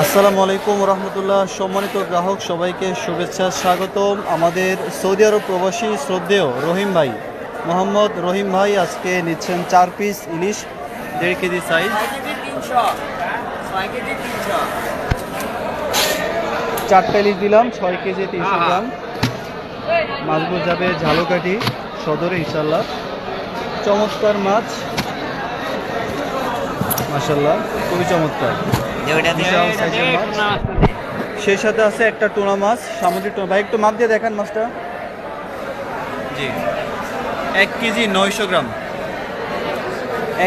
আসসালামু আলাইকুম রহমতুল্লাহ। সম্মানিত গ্রাহক সবাইকে শুভেচ্ছা স্বাগতম। আমাদের সৌদি আরব প্রবাসী শ্রদ্ধেয় রহিম ভাই মোহাম্মদ রহিম ভাই আজকে নিচ্ছেন চার পিস ইলিশ দেড় কেজি সাইজ চারটা ইলিশ দিলাম ছয় কেজি তিনশো গ্রাম। মাছগুলো যাবে ঝালকাঠি সদরে ইনশাল্লাহ চমৎকার মাছ। মাসাল্লাহ খুবই চমৎকার। সেই সাথে আছে একটা টোনা মাছ সামুদ্রিক টুনা। ভাই একটু মাপ দিয়ে দেখান মাছটা। জি। এক কেজি নয়শো গ্রাম।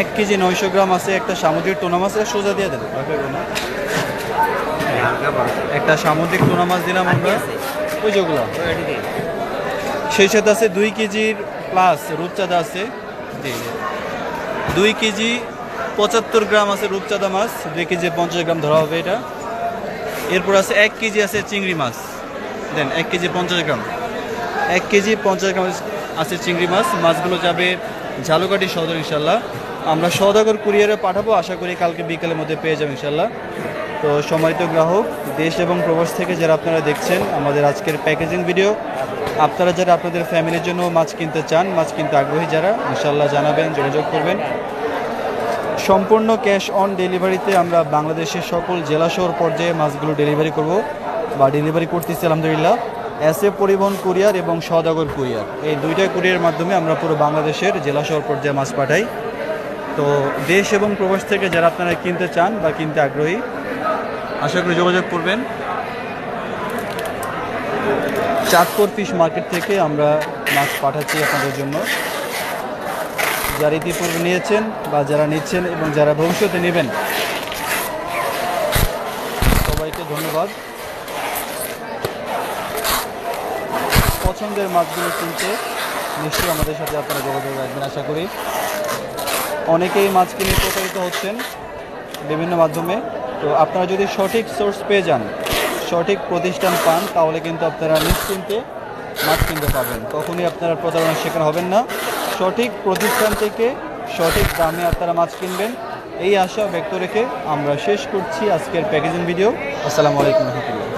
এক কেজি নয়শো গ্রাম আছে একটা সামুদ্রিক টোনা মাছ। এটা সোজা দিয়ে দেবে ভয় পাইবেন না। একটা সামুদ্রিক টোনা মাছ দিলাম আমরা। ওই যেগুলো সেই সাথে আছে দুই কেজির প্লাস রূপচাঁদা আছে। জি। দুই কেজি পঁচাত্তর গ্রাম আছে রূপচাঁদা মাছ, দুই কেজি পঞ্চাশ গ্রাম ধরা হবে এটা। এরপর আছে এক কেজি আছে চিংড়ি মাছ। দেন, এক কেজি পঞ্চাশ গ্রাম। এক কেজি পঞ্চাশ গ্রাম আছে চিংড়ি মাছ। মাছগুলো যাবে ঝালুকাঠি সদর ইনশাল্লাহ আমরা সদাগর কুরিয়ারে পাঠাবো, আশা করি কালকে বিকালের মধ্যে পেয়ে যাব ইনশাল্লাহ তো সম্মানিত গ্রাহক, দেশ এবং প্রবাস থেকে যারা আপনারা দেখছেন, আমাদের আজকের প্যাকেজিং ভিডিও, আপনারা যারা আপনাদের ফ্যামিলির জন্য মাছ কিনতে চান, মাছ কিনতে আগ্রহী যারা ইনশাল্লাহ জানাবেন, যোগাযোগ করবেন। সম্পূর্ণ ক্যাশ অন ডেলিভারিতে আমরা বাংলাদেশের সকল জেলা শহর পর্যায়ে মাছগুলো ডেলিভারি করব বা ডেলিভারি করতেছি, আলহামদুলিল্লাহ। এস এ পরিবহন কুরিয়ার এবং সদাগর কুরিয়ার এই দুইটা কুরিয়ার মাধ্যমে আমরা পুরো বাংলাদেশের জেলা শহর পর্যায়ে মাছ পাঠাই। তো দেশ এবং প্রবাস থেকে যারা আপনারা কিনতে চান বা কিনতে আগ্রহী, আশা করি যোগাযোগ করবেন। চাঁদপুর ফিশ মার্কেট থেকে আমরা মাছ পাঠাচ্ছি আপনাদের জন্য। যারা ইতিপূর্বে নিয়েছেন বা যারা নিচ্ছেন এবং যারা ভবিষ্যতে নেবেন। সবাইকে ধন্যবাদ। পছন্দের মাছগুলো কিনতে নিশ্চয়ই আমাদের সাথে আপনারা যোগাযোগ রাখবেন, আশা করি। অনেকেই মাছ কিনে প্রতারিত হচ্ছেন বিভিন্ন মাধ্যমে। তো আপনারা যদি সঠিক সোর্স পেয়ে যান, সঠিক প্রতিষ্ঠান পান, তাহলে কিন্তু আপনারা নিশ্চিন্তে মাছ কিনতে পাবেন কখনই আপনারা প্রতারণার শিকার হবেন না। সঠিক প্রতিষ্ঠান থেকে সঠিক দামে আপনারা মাছ কিনবেন। এই আশা ব্যক্ত রেখে আমরা শেষ করছি আজকের প্যাকেজিং ভিডিও। আসসালামু আলাইকুম রহমতুল্লাহ।